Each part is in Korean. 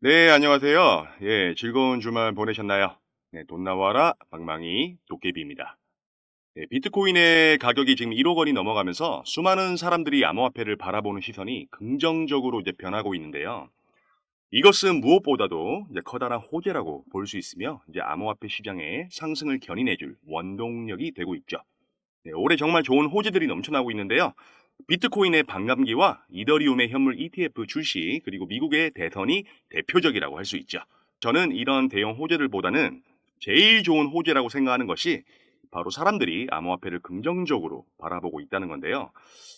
네, 안녕하세요. 예, 즐거운 주말 보내셨나요? 네, 돈 나와라 방망이 도깨비입니다. 네, 비트코인의 가격이 지금 1억 원이 넘어가면서 수많은 사람들이 암호화폐를 바라보는 시선이 긍정적으로 이제 변하고 있는데요. 이것은 무엇보다도 이제 커다란 호재라고 볼 수 있으며 이제 암호화폐 시장의 상승을 견인해줄 원동력이 되고 있죠. 네, 올해 정말 좋은 호재들이 넘쳐나고 있는데요. 비트코인의 반감기와 이더리움의 현물 ETF 출시 그리고 미국의 대선이 대표적이라고 할 수 있죠. 저는 이런 대형 호재들보다는 제일 좋은 호재라고 생각하는 것이 바로 사람들이 암호화폐를 긍정적으로 바라보고 있다는 건데요.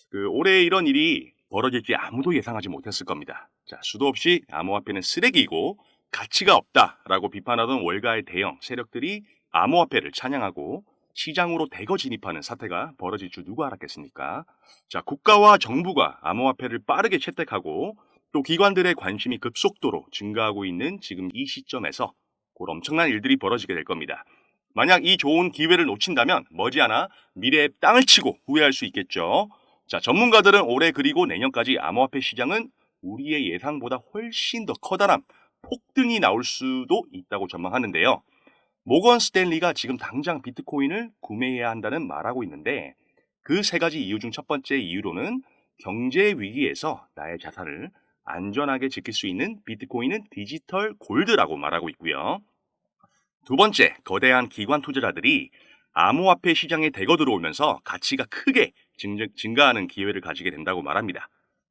그 올해 이런 일이 벌어질지 아무도 예상하지 못했을 겁니다. 자, 수도 없이 암호화폐는 쓰레기이고 가치가 없다라고 비판하던 월가의 대형 세력들이 암호화폐를 찬양하고 시장으로 대거 진입하는 사태가 벌어질 줄 누가 알았겠습니까? 자, 국가와 정부가 암호화폐를 빠르게 채택하고 또 기관들의 관심이 급속도로 증가하고 있는 지금 이 시점에서 곧 엄청난 일들이 벌어지게 될 겁니다. 만약 이 좋은 기회를 놓친다면 머지않아 미래에 땅을 치고 후회할 수 있겠죠. 자, 전문가들은 올해 그리고 내년까지 암호화폐 시장은 우리의 예상보다 훨씬 더 커다란 폭등이 나올 수도 있다고 전망하는데요. 모건 스탠리가 지금 당장 비트코인을 구매해야 한다는 말하고 있는데 그 세 가지 이유 중 첫 번째 이유로는 경제 위기에서 나의 자산을 안전하게 지킬 수 있는 비트코인은 디지털 골드라고 말하고 있고요. 두 번째, 거대한 기관 투자자들이 암호화폐 시장에 대거 들어오면서 가치가 크게 증- 증가하는 기회를 가지게 된다고 말합니다.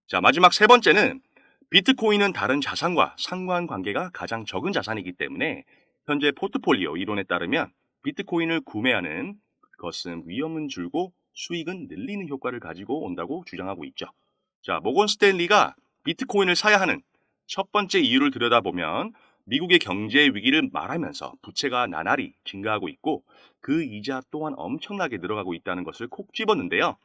자, 마지막 세 번째는 비트코인은 다른 자산과 상관 관계가 가장 적은 자산이기 때문에 현재 포트폴리오 이론에 따르면 비트코인을 구매하는 것은 위험은 줄고 수익은 늘리는 효과를 가지고 온다고 주장하고 있죠. 자, 모건 스탠리가 비트코인을 사야 하는 첫 번째 이유를 들여다보면 미국의 경제 위기를 말하면서 부채가 나날이 증가하고 있고 그 이자 또한 엄청나게 늘어가고 있다는 것을 콕 집었는데요.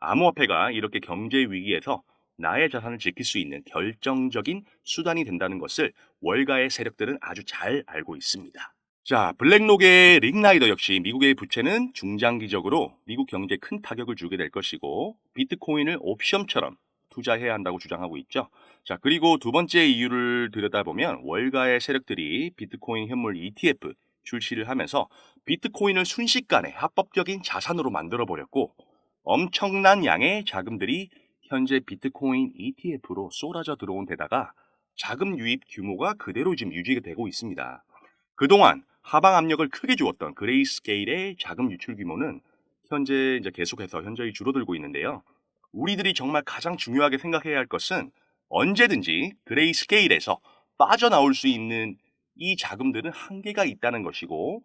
암호화폐가 이렇게 경제 위기에서 나의 자산을 지킬 수 있는 결정적인 수단이 된다는 것을 월가의 세력들은 아주 잘 알고 있습니다. 자, 블랙록의 릭라이더 역시 미국의 부채는 중장기적으로 미국 경제에 큰 타격을 주게 될 것이고 비트코인을 옵션처럼 투자해야 한다고 주장하고 있죠. 자, 그리고 두 번째 이유를 들여다보면 월가의 세력들이 비트코인 현물 ETF 출시를 하면서 비트코인을 순식간에 합법적인 자산으로 만들어 버렸고 엄청난 양의 자금들이 현재 비트코인 ETF로 쏟아져 들어온 데다가 자금 유입 규모가 그대로 지금 유지가 되고 있습니다. 그동안 하방 압력을 크게 주었던 그레이스케일의 자금 유출 규모는 현재 이제 계속해서 현저히 줄어들고 있는데요. 우리들이 정말 가장 중요하게 생각해야 할 것은 언제든지 그레이스케일에서 빠져나올 수 있는 이 자금들은 한계가 있다는 것이고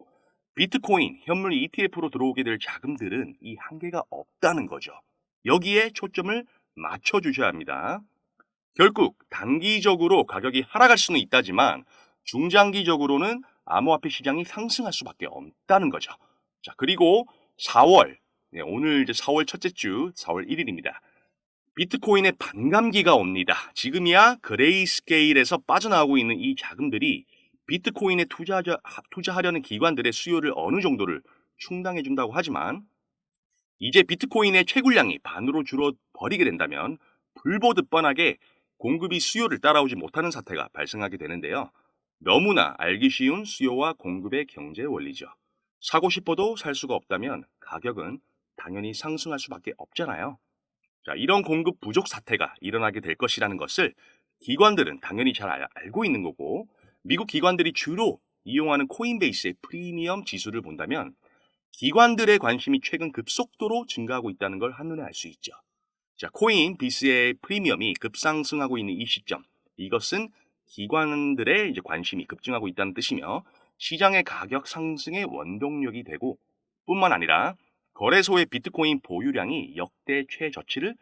비트코인 현물 ETF로 들어오게 될 자금들은 이 한계가 없다는 거죠. 여기에 초점을 맞춰 주셔야 합니다. 결국 단기적으로 가격이 하락할 수는 있다지만 중장기적으로는 암호화폐 시장이 상승할 수밖에 없다는 거죠. 자, 그리고 4월, 네, 오늘 이제 4월 첫째 주, 4월 1일입니다. 비트코인의 반감기가 옵니다. 지금이야 그레이 스케일에서 빠져나오고 있는 이 자금들이 비트코인에 투자하려, 투자하려는 기관들의 수요를 어느 정도를 충당해 준다고 하지만 이제 비트코인의 채굴량이 반으로 줄어버리게 된다면 불보듯 뻔하게 공급이 수요를 따라오지 못하는 사태가 발생하게 되는데요. 너무나 알기 쉬운 수요와 공급의 경제 원리죠. 사고 싶어도 살 수가 없다면 가격은 당연히 상승할 수밖에 없잖아요. 자, 이런 공급 부족 사태가 일어나게 될 것이라는 것을 기관들은 당연히 잘 알- 알고 있는 거고 미국 기관들이 주로 이용하는 코인베이스의 프리미엄 지수를 본다면 기관들의 관심이 최근 급속도로 증가하고 있다는 걸 한눈에 알 수 있죠. 자, 코인 비스의 프리미엄이 급상승하고 있는 이 시점. 이것은 기관들의 이제 관심이 급증하고 있다는 뜻이며 시장의 가격 상승의 원동력이 되고 뿐만 아니라 거래소의 비트코인 보유량이 역대 최저치를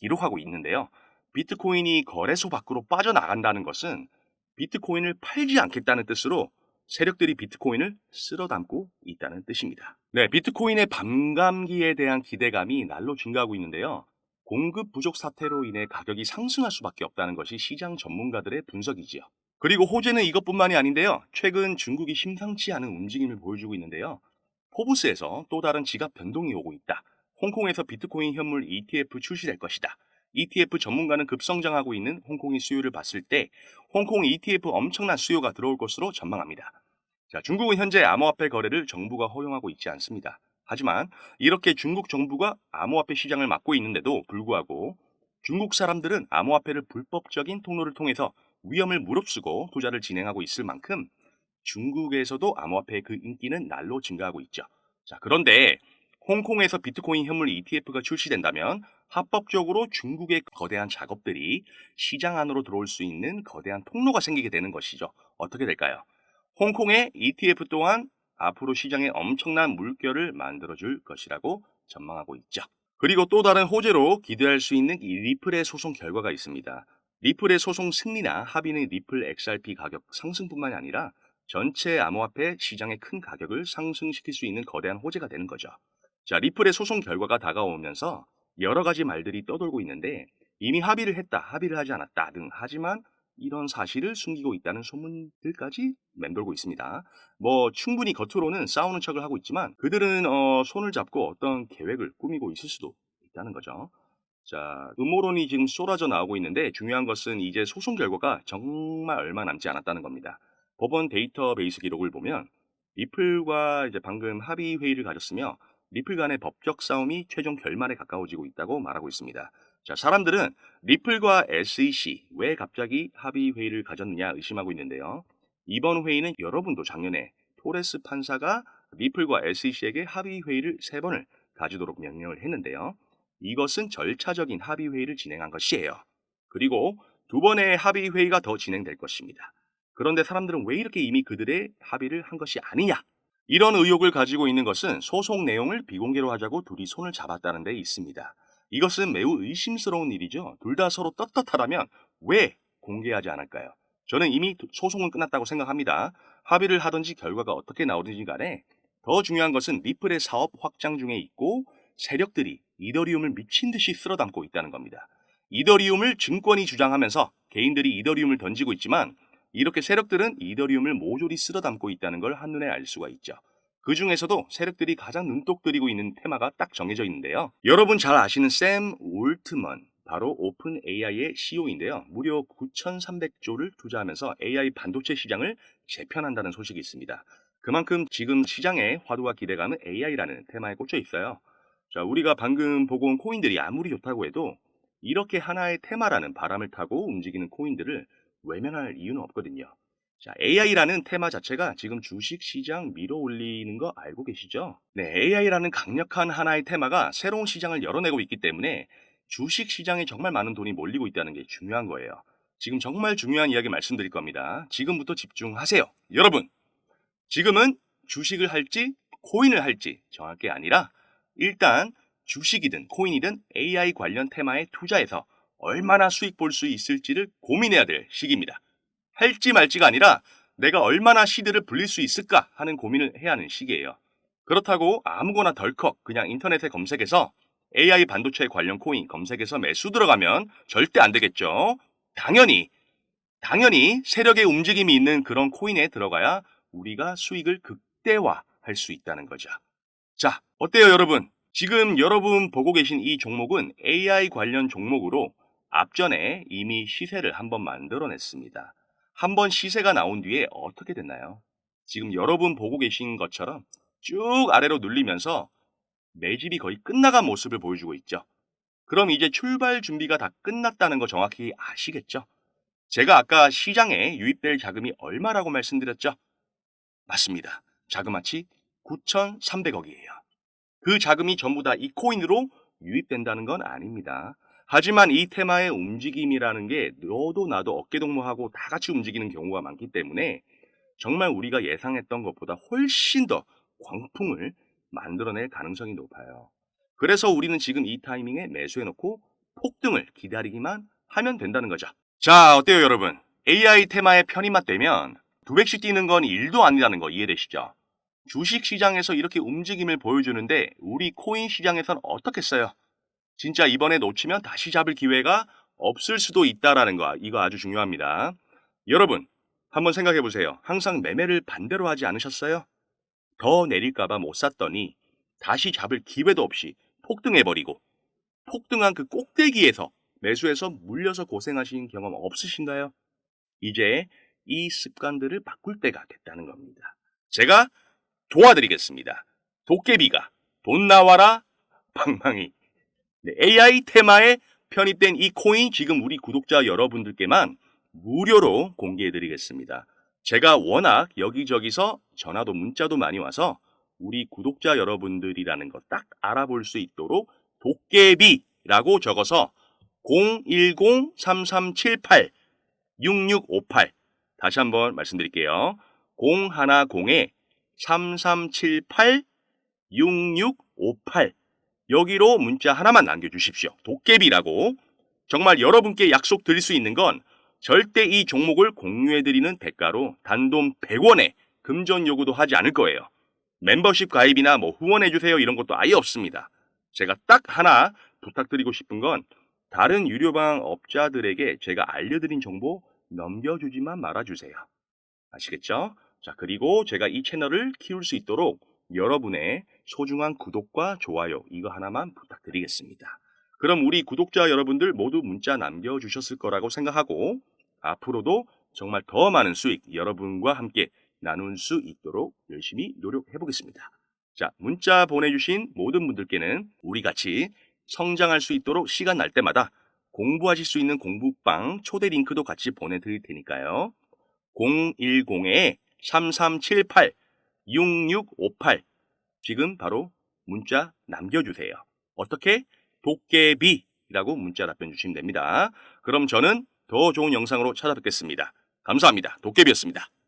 기록하고 있는데요. 비트코인이 거래소 밖으로 빠져나간다는 것은 비트코인을 팔지 않겠다는 뜻으로 세력들이 비트코인을 쓸어 담고 있다는 뜻입니다. 네, 비트코인의 반감기에 대한 기대감이 날로 증가하고 있는데요. 공급 부족 사태로 인해 가격이 상승할 수밖에 없다는 것이 시장 전문가들의 분석이지요. 그리고 호재는 이것뿐만이 아닌데요. 최근 중국이 심상치 않은 움직임을 보여주고 있는데요. 포브스에서 또 다른 지갑 변동이 오고 있다. 홍콩에서 비트코인 현물 ETF 출시될 것이다. ETF 전문가는 급성장하고 있는 홍콩의 수요를 봤을 때 홍콩 ETF 엄청난 수요가 들어올 것으로 전망합니다. 자, 중국은 현재 암호화폐 거래를 정부가 허용하고 있지 않습니다. 하지만 이렇게 중국 정부가 암호화폐 시장을 막고 있는데도 불구하고 중국 사람들은 암호화폐를 불법적인 통로를 통해서 위험을 무릅쓰고 투자를 진행하고 있을 만큼 중국에서도 암호화폐의 그 인기는 날로 증가하고 있죠. 자, 그런데 홍콩에서 비트코인 현물 ETF가 출시된다면 합법적으로 중국의 거대한 작업들이 시장 안으로 들어올 수 있는 거대한 통로가 생기게 되는 것이죠. 어떻게 될까요? 홍콩의 ETF 또한 앞으로 시장에 엄청난 물결을 만들어줄 것이라고 전망하고 있죠. 그리고 또 다른 호재로 기대할 수 있는 이 리플의 소송 결과가 있습니다. 리플의 소송 승리나 합의는 리플 XRP 가격 상승뿐만이 아니라 전체 암호화폐 시장의 큰 가격을 상승시킬 수 있는 거대한 호재가 되는 거죠. 자, 리플의 소송 결과가 다가오면서 여러 가지 말들이 떠돌고 있는데 이미 합의를 했다, 합의를 하지 않았다 등 하지만 이런 사실을 숨기고 있다는 소문들까지 맴돌고 있습니다. 뭐 충분히 겉으로는 싸우는 척을 하고 있지만 그들은 어, 손을 잡고 어떤 계획을 꾸미고 있을 수도 있다는 거죠. 자, 음모론이 지금 쏟아져 나오고 있는데 중요한 것은 이제 소송 결과가 정말 얼마 남지 않았다는 겁니다. 법원 데이터베이스 기록을 보면 리플과 이제 방금 합의 회의를 가졌으며 리플 간의 법적 싸움이 최종 결말에 가까워지고 있다고 말하고 있습니다. 자, 사람들은 리플과 SEC 왜 갑자기 합의 회의를 가졌느냐 의심하고 있는데요. 이번 회의는 여러분도 작년에 토레스 판사가 리플과 SEC에게 합의 회의를 세 번을 가지도록 명령을 했는데요. 이것은 절차적인 합의 회의를 진행한 것이에요. 그리고 두 번의 합의 회의가 더 진행될 것입니다. 그런데 사람들은 왜 이렇게 이미 그들의 합의를 한 것이 아니냐? 이런 의혹을 가지고 있는 것은 소송 내용을 비공개로 하자고 둘이 손을 잡았다는 데 있습니다. 이것은 매우 의심스러운 일이죠. 둘 다 서로 떳떳하다면 왜 공개하지 않을까요? 저는 이미 소송은 끝났다고 생각합니다. 합의를 하든지 결과가 어떻게 나오든지 간에 더 중요한 것은 리플의 사업 확장 중에 있고 세력들이 이더리움을 미친 듯이 쓸어 담고 있다는 겁니다. 이더리움을 증권이 주장하면서 개인들이 이더리움을 던지고 있지만 이렇게 세력들은 이더리움을 모조리 쓸어 담고 있다는 걸 한눈에 알 수가 있죠. 그 중에서도 세력들이 가장 눈독 들이고 있는 테마가 딱 정해져 있는데요. 여러분 잘 아시는 샘 올트먼, 바로 오픈 AI의 CEO인데요. 무려 9,300조를 투자하면서 AI 반도체 시장을 재편한다는 소식이 있습니다. 그만큼 지금 시장의 화두와 기대감은 AI라는 테마에 꽂혀 있어요. 자, 우리가 방금 보고 온 코인들이 아무리 좋다고 해도 이렇게 하나의 테마라는 바람을 타고 움직이는 코인들을 외면할 이유는 없거든요. 자, AI라는 테마 자체가 지금 주식 시장 밀어 올리는 거 알고 계시죠? 네, AI라는 강력한 하나의 테마가 새로운 시장을 열어내고 있기 때문에 주식 시장에 정말 많은 돈이 몰리고 있다는 게 중요한 거예요. 지금 정말 중요한 이야기 말씀드릴 겁니다. 지금부터 집중하세요. 여러분, 지금은 주식을 할지 코인을 할지 정할 게 아니라 일단 주식이든 코인이든 AI 관련 테마에 투자해서 얼마나 수익 볼 수 있을지를 고민해야 될 시기입니다. 할지 말지가 아니라 내가 얼마나 시드를 불릴 수 있을까 하는 고민을 해야 하는 시기예요. 그렇다고 아무거나 덜컥 그냥 인터넷에 검색해서 AI 반도체 관련 코인 검색해서 매수 들어가면 절대 안 되겠죠. 당연히, 당연히 세력의 움직임이 있는 그런 코인에 들어가야 우리가 수익을 극대화할 수 있다는 거죠. 자, 어때요, 여러분? 지금 여러분 보고 계신 이 종목은 AI 관련 종목으로 앞전에 이미 시세를 한번 만들어냈습니다. 한번 시세가 나온 뒤에 어떻게 됐나요? 지금 여러분 보고 계신 것처럼 쭉 아래로 눌리면서 매집이 거의 끝나간 모습을 보여주고 있죠. 그럼 이제 출발 준비가 다 끝났다는 거 정확히 아시겠죠? 제가 아까 시장에 유입될 자금이 얼마라고 말씀드렸죠? 맞습니다. 자그마치 9,300억이에요. 그 자금이 전부 다 이 코인으로 유입된다는 건 아닙니다. 하지만 이 테마의 움직임이라는 게 너도 나도 어깨동무하고 다 같이 움직이는 경우가 많기 때문에 정말 우리가 예상했던 것보다 훨씬 더 광풍을 만들어낼 가능성이 높아요. 그래서 우리는 지금 이 타이밍에 매수해놓고 폭등을 기다리기만 하면 된다는 거죠. 자, 어때요, 여러분? AI 테마에 편이 맞대면 두 배씩 뛰는 건 일도 아니라는 거 이해되시죠? 주식 시장에서 이렇게 움직임을 보여주는데 우리 코인 시장에선 어떻겠어요? 진짜 이번에 놓치면 다시 잡을 기회가 없을 수도 있다라는 거 이거 아주 중요합니다. 여러분 한번 생각해 보세요. 항상 매매를 반대로 하지 않으셨어요? 더 내릴까봐 못 샀더니 다시 잡을 기회도 없이 폭등해버리고 폭등한 그 꼭대기에서 매수해서 물려서 고생하신 경험 없으신가요? 이제 이 습관들을 바꿀 때가 됐다는 겁니다. 제가 도와드리겠습니다. 도깨비가 돈 나와라 방망이 네, AI 테마에 편입된 이 코인 지금 우리 구독자 여러분들께만 무료로 공개해드리겠습니다. 제가 워낙 여기저기서 전화도 문자도 많이 와서 우리 구독자 여러분들이라는 거 딱 알아볼 수 있도록 도깨비라고 적어서 010-3378-6658 다시 한번 말씀드릴게요. 010-3378-6658 여기로 문자 하나만 남겨주십시오. 도깨비라고. 정말 여러분께 약속 드릴 수 있는 건 절대 이 종목을 공유해드리는 대가로 단돈 100원에 금전 요구도 하지 않을 거예요. 멤버십 가입이나 뭐 후원해주세요 이런 것도 아예 없습니다. 제가 딱 하나 부탁드리고 싶은 건 다른 유료방 업자들에게 제가 알려드린 정보 넘겨주지만 말아주세요. 아시겠죠? 자, 그리고 제가 이 채널을 키울 수 있도록 여러분의 소중한 구독과 좋아요 이거 하나만 부탁드리겠습니다. 그럼 우리 구독자 여러분들 모두 문자 남겨주셨을 거라고 생각하고 앞으로도 정말 더 많은 수익 여러분과 함께 나눌 수 있도록 열심히 노력해 보겠습니다. 자, 문자 보내주신 모든 분들께는 우리 같이 성장할 수 있도록 시간 날 때마다 공부하실 수 있는 공부방 초대 링크도 같이 보내드릴 테니까요. 010-3378-6658 지금 바로 문자 남겨주세요. 어떻게? 도깨비라고 문자 답변 주시면 됩니다. 그럼 저는 더 좋은 영상으로 찾아뵙겠습니다. 감사합니다. 도깨비였습니다.